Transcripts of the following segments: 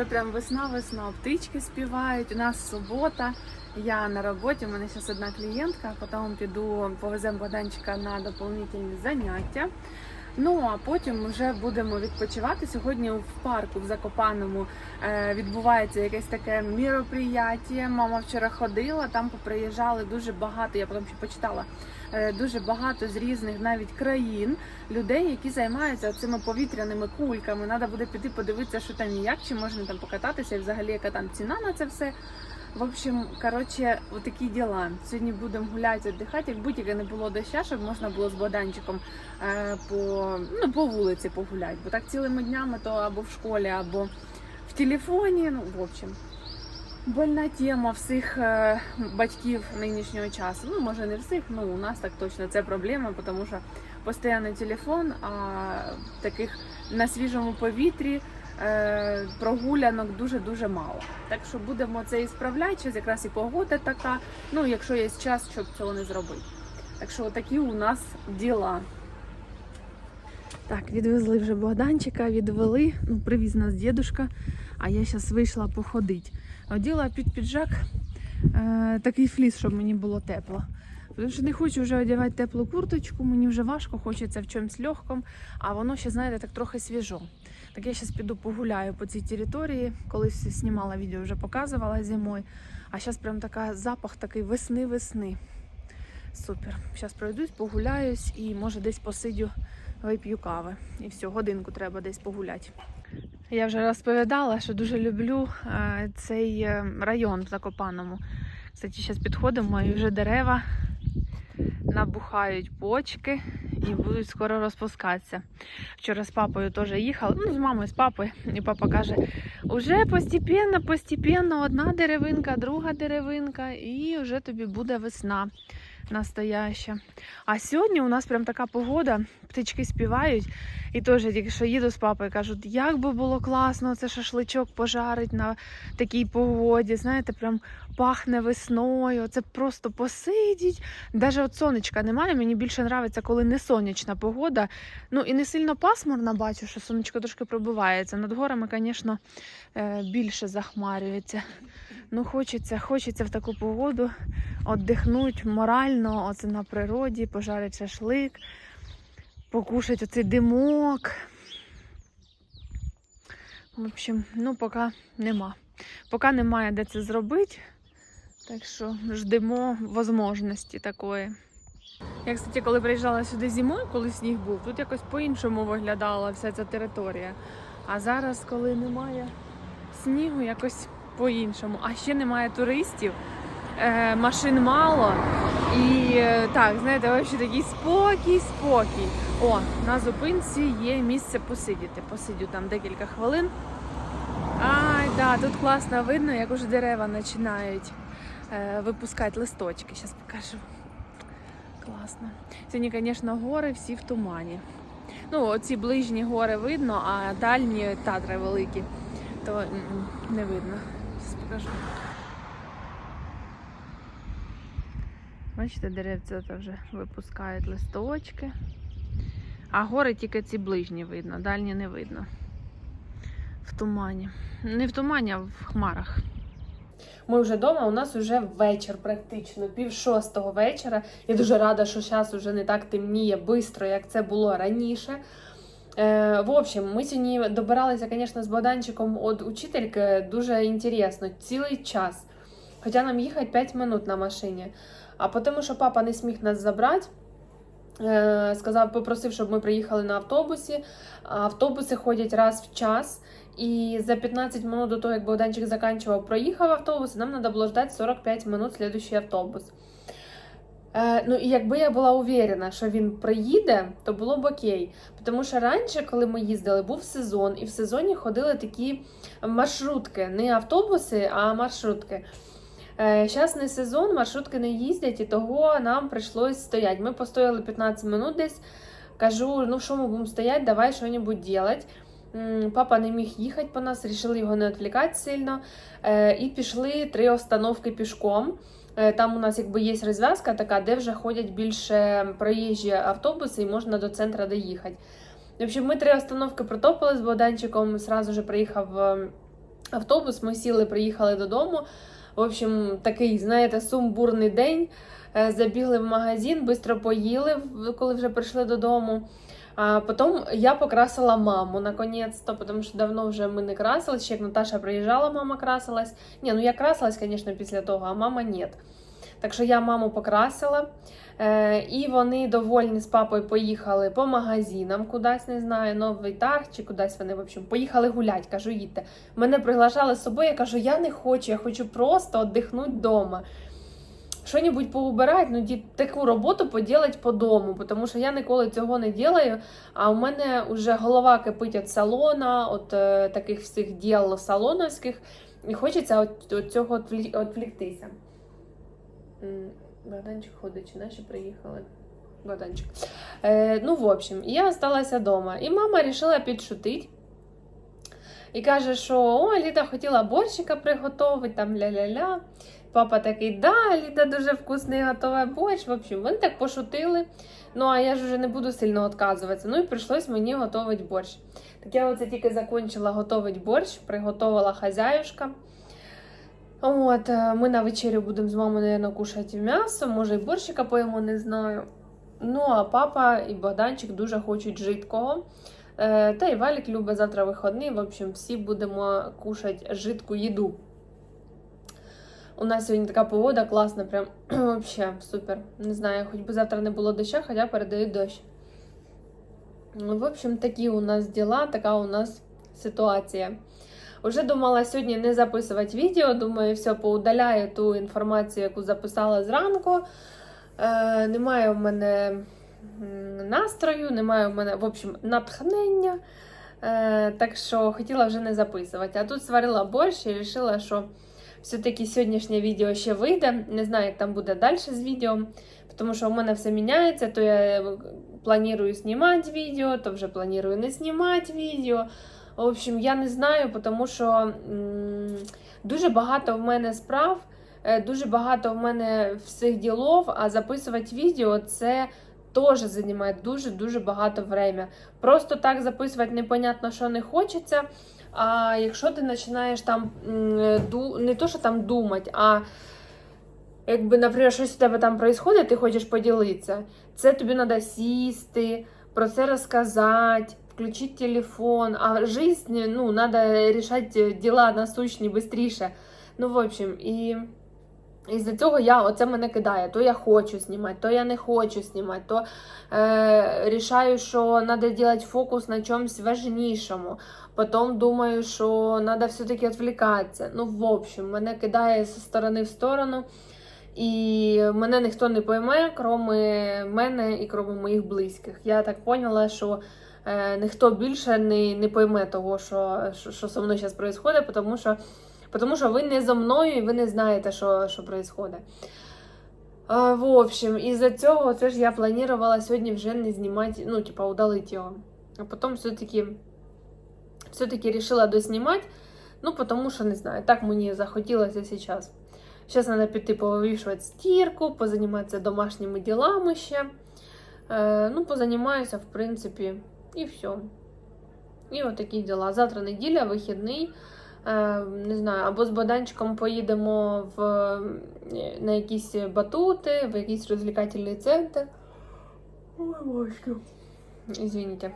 Це прям весна-весна, птички співають. У нас субота. Я на роботі, у мене зараз одна клієнтка, потім піду повеземо Богданчика на доповнительні заняття. Ну а потім вже будемо відпочивати. Сьогодні в парку в Закопаному е, відбувається якесь таке міроприяття. Мама вчора ходила, там поприїжджали дуже багато. Я потім ще почитала е, дуже багато з різних навіть країн людей, які займаються цими повітряними кульками. Треба буде піти подивитися, що там і як, чи можна там покататися, і взагалі яка там ціна на це все. В общем, коротше, такі діла. Сьогодні будемо гуляти, віддихати, як будь-яке не було доща, щоб можна було з Богданчиком е, по, ну, по вулиці погуляти. Бо так цілими днями то або в школі, або в телефоні. Ну, в общем, больна тема всіх е, батьків нинішнього часу. Ну, може, не всіх, ну у нас так точно це проблема, тому що постійно телефон, а таких на свіжому повітрі прогулянок дуже-дуже мало. Так що будемо це і справляти, зараз якраз і погода така. Ну, якщо є час, щоб цього не зробити. Так що такі у нас діла. Так, відвезли вже Богданчика, відвели. Ну, привіз нас дідушка, а я зараз вийшла походити. Оділа під піджак е, такий фліс, щоб мені було тепло. Тому що не хочу вже одягати теплу курточку, мені вже важко, хочеться в чомусь легкому, а воно ще, знаєте, так трохи свіжо. Так я зараз піду погуляю по цій території. Колись знімала відео, вже показувала зимою. А зараз прям така запах такий весни-весни. Супер. Зараз пройдусь, погуляюсь і може десь посидю, вип'ю кави. І все, годинку треба десь погуляти. Я вже розповідала, що дуже люблю е, цей е, район в Закопаному. Кстати, зараз підходимо і вже дерева набухають почки і будуть скоро розпускатися. Вчора з папою теж їхала, ну з мамою, з папою. І папа каже: уже постепенно, постепенно одна деревинка, друга деревинка, і вже тобі буде весна настояща. А сьогодні у нас прям така погода, птички співають. І теж тільки їду з папою, кажуть, як би було класно це шашличок пожарить на такій погоді. Знаєте, прям пахне весною. Це просто посидіть. Даже от сонечка немає. Мені більше подобається, коли не сонячна погода. Ну і не сильно пасмурна, бачу, що сонечко трошки пробивається. Над горами, звісно, е, більше захмарюється. Ну, хочеться, хочеться в таку погоду віддихнути морально, оце на природі, пожарити шашлик, покушати оцей димок. В общем, ну, поки нема. Поки немає де це зробити. Так що ждемо можливості такої. Я, кстати, коли приїжджала сюди зимою, коли сніг був, тут якось по-іншому виглядала вся ця територія. А зараз, коли немає снігу, якось по-іншому. А ще немає туристів, е, машин мало. І е, так, знаєте, взагалі такий спокій, спокій. О, на зупинці є місце посидіти. Посидю там декілька хвилин. Ай, да, тут класно видно, як уже дерева починають е, випускати листочки. Зараз покажу. Класно. Сьогодні, звісно, гори всі в тумані. Ну, оці ближні гори видно, а дальні татри великі, то не видно. Зараз покажу. Бачите, деревця то вже випускають листочки. А гори тільки ці ближні видно, дальні не видно. В тумані. Не в тумані, а в хмарах. Ми вже вдома, у нас вже вечір, практично, пів шостого вечора. Я дуже рада, що зараз вже не так темніє швидко, як це було раніше. Е, в общем, ми сьогодні добиралися, звісно, з Богданчиком від учительки дуже інтересно, цілий час. Хоча нам їхати 5 минут на машині. А тому, що папа не сміг нас забрати, е, сказав, попросив, щоб ми приїхали на автобусі. Автобуси ходять раз в час. І за 15 минут до того, як Богданчик закінчував, проїхав автобус, нам треба було ждати 45 минут слідуючий автобус. Е, ну і якби я була уверена, що він приїде, то було б окей. Тому що раніше, коли ми їздили, був сезон, і в сезоні ходили такі маршрутки, не автобуси, а маршрутки. Зараз не сезон, маршрутки не їздять, і того нам прийшлось стояти. Ми постояли 15 минут десь. Кажу, ну що ми будемо стояти, давай щось робити. Папа не міг їхати по нас, вирішили його не відвлікати сильно. Е, І пішли три остановки пішком. Е, Там у нас якби є розв'язка така, де вже ходять більше проїжджі автобуси і можна до центру доїхати. В общем, ми три остановки протопили з Богданчиком, сразу же приїхав е, автобус. Ми сіли, приїхали додому. В общем, такий, знаєте, сумбурний день. Е, Забігли в магазин, швидко поїли, коли вже прийшли додому. А потім я покрасила маму наконець-то, тому що давно вже ми не красились. Ще як Наташа приїжджала, мама красилась. Ні, ну я красилась, звісно, після того, а мама ні. Так що я маму покрасила. І вони довольні з папою поїхали по магазинам, кудись не знаю, новий тарг чи кудись вони в общем, поїхали гулять. Кажу, їдьте. Мене приглашали з собою. Я кажу, я не хочу, я хочу просто віддихнути вдома. Що-небудь поубирати, ну таку роботу поділити по дому, тому що я ніколи цього не ділаю. А у мене вже голова кипить від салона, от е, таких всіх діл салоновських, і хочеться от, от цього відвліктися. Богданчик ходить, чи наші приїхали. Богданчик. Е, ну, в общем, я осталася вдома. І мама вирішила підшутити. І каже, що о, Ліда хотіла борщика приготувати, там ля-ля-ля. Папа такий, да, Ліда дуже вкусний готова борщ. В общем, вони так пошутили. Ну, а я ж вже не буду сильно відказуватися. Ну і прийшлось мені готувати борщ. Так я оце тільки закінчила готувати борщ, приготувала хазяюшка. От, е, ми на вечерю будемо з мамою, мабуть, кушати м'ясо, може і борщика поїмо, не знаю. Ну, а папа і Богданчик дуже хочуть жидкого. Е, Та і Валік любить завтра вихідний. В общем, всі будемо кушати жидку їду. У нас сьогодні така погода класна, прям вообще супер. Не знаю, хоч би завтра не було дощу, хоча передають дощ. Ну, В общем, такі у нас діла, така у нас ситуація. Уже думала сьогодні не записувати відео. Думаю, все, поудаляю ту інформацію, яку записала зранку. Е, немає в мене настрою, немає в мене, в общем, натхнення. Е, так що хотіла вже не записувати. А тут сварила борщ і вирішила, що все-таки сьогоднішнє відео ще вийде. Не знаю, як там буде далі з відео, тому що у мене все міняється. То я планую знімати відео, то вже планую не знімати відео. В общем, я не знаю, тому що дуже багато в мене справ, е, дуже багато в мене всіх ділов, а записувати відео це теж займає дуже-дуже багато время. Просто так записувати непонятно, що не хочеться. А якщо ти починаєш там не то, що там думати, а якби, наприклад, щось у тебе там відбувається, ти хочеш поділитися, це тобі треба сісти, про це розказати, включити телефон, а жизнь, ну, треба рішати діла насущні швидше. Ну, в общем, і. Із-за цього я оце мене кидає. То я хочу знімати, то я не хочу знімати, то е, рішаю, що треба робити фокус на чомусь важнішому. Потім думаю, що треба все-таки відвлікатися. Ну, в общем, мене кидає зі сторони в сторону. І мене ніхто не пойме, крім мене і крім моїх близьких. Я так поняла, що е, ніхто більше не, не пойме того, що, що, що со мною зараз відбувається, тому що, тому що ви не зо мною і ви не знаєте, що, що відбувається. В общем, із-за цього це ж я планувала сьогодні вже не знімати, ну, типа, удалити його. А потім все-таки все-таки решила доснімати, ну, тому що не знаю, так мені захотілося зараз. Зараз треба піти повивішувати стірку, позаніматися домашніми ділами ще. Е, ну, позанімаюся, в принципі, і все. І отакі діла. Завтра неділя, вихідний. Е, не знаю, або з Богданчиком поїдемо в, е, на якісь батути, в якийсь розвлекательний центр. Ой. Извините.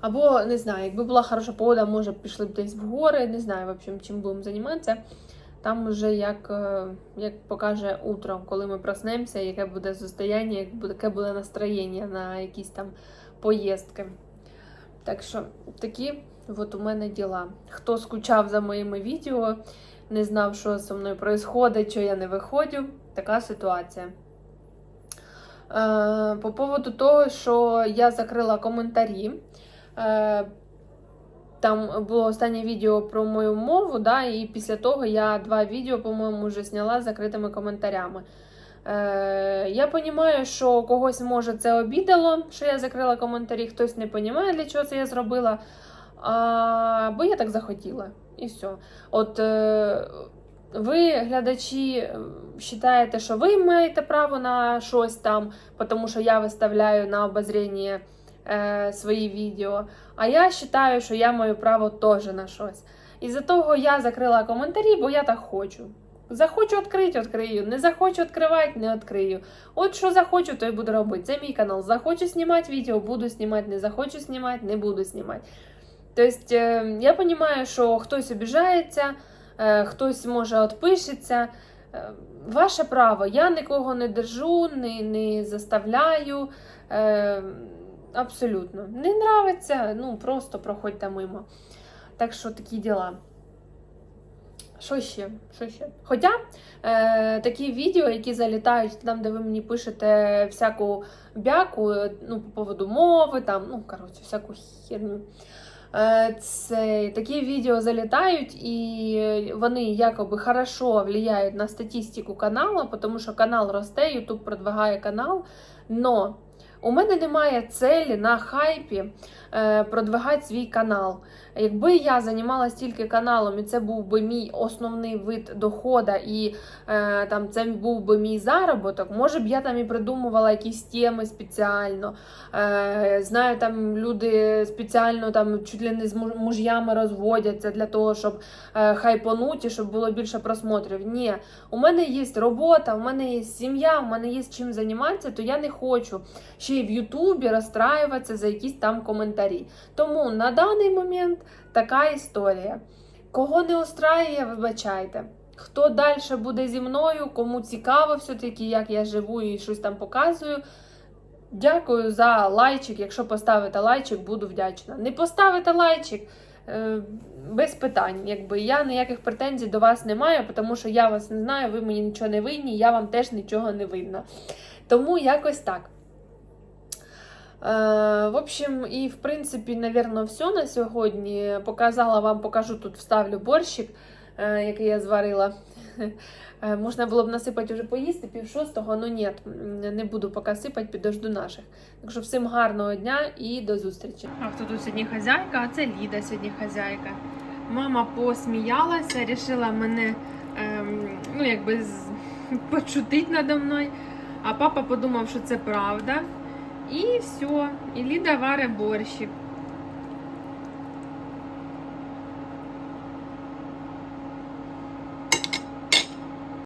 Або, не знаю, якби була хороша погода, може б пішли б десь в гори, не знаю, в общем, чим будемо займатися. Там вже як, е, як покаже утро, коли ми проснемося, яке буде состояння, яке буде настроєння на якісь там поїздки. Так що такі от у мене діла. Хто скучав за моїми відео, не знав, що зі мною відбувається, що я не виходжу, така ситуація. Е, по поводу того, що я закрила коментарі. Е, там було останнє відео про мою мову, да, і після того я два відео, по-моєму, вже зняла з закритими коментарями. Е, я розумію, що когось може це обідало, що я закрила коментарі, хтось не розуміє, для чого це я зробила. А, бо я так захотіла. І все. От е, ви, глядачі, вважаєте, що ви маєте право на щось там, тому що я виставляю на обозріння е, свої відео. А я вважаю, що я маю право теж на щось. Із-за того я закрила коментарі, бо я так хочу. Захочу відкрити, відкрию. Не захочу відкривати, не відкрию. От що захочу, то й буду робити. Це мій канал. Захочу знімати відео, буду знімати. Не захочу знімати, не буду знімати. Тобто, я розумію, що хтось обіжається, хтось може відпишеться. Е, Ваше право, я нікого не держу, не, не заставляю. Е, абсолютно. Не нравиться, ну просто проходьте мимо. Так що такі діла. Що ще? Що ще? Хоча е, такі відео, які залітають там, де ви мені пишете всяку бяку, ну, по поводу мови, там, ну, коротше, всяку херню. Е, Це такі відео залітають, і вони якоби хорошо влияють на статистику каналу, тому що канал росте, YouTube продвигає канал. Но у мене немає цілі на хайпі е, продвигати свій канал. Якби я займалася тільки каналом, і це був би мій основний вид доходу, і е, там це був би мій заробіток, може б я там і придумувала якісь теми спеціально. Е, знаю, там люди спеціально там чуть ли не з муж'ями розводяться для того, щоб хайпонуть щоб було більше просмотрів. Ні, у мене є робота, у мене є сім'я, у мене є чим займатися, то я не хочу ще й в Ютубі розстраюватися за якісь там коментарі. Тому на даний момент така історія. Кого не устраює, вибачайте. Хто далі буде зі мною, кому цікаво все-таки, як я живу і щось там показую. Дякую за лайчик. Якщо поставите лайчик, буду вдячна. Не поставите лайчик. е, Без питань, якби я ніяких претензій до вас не маю, тому що я вас не знаю, ви мені нічого не винні, я вам теж нічого не винна. Тому якось так. Е, в общем, і в принципі, напевно, все на сьогодні. Показала вам, покажу тут, вставлю борщик, е, який я зварила. Е, Можна було б насипати вже поїсти пів шостого, але ні, не буду поки сипати, підожду наших. Так що всім гарного дня і до зустрічі. А хто тут сьогодні хазяйка? А це Ліда сьогодні хазяйка. Мама посміялася, рішила мене ем, ну, якби з... почутить надо мною. А папа подумав, що це правда. І все. І Ліда варить борщик.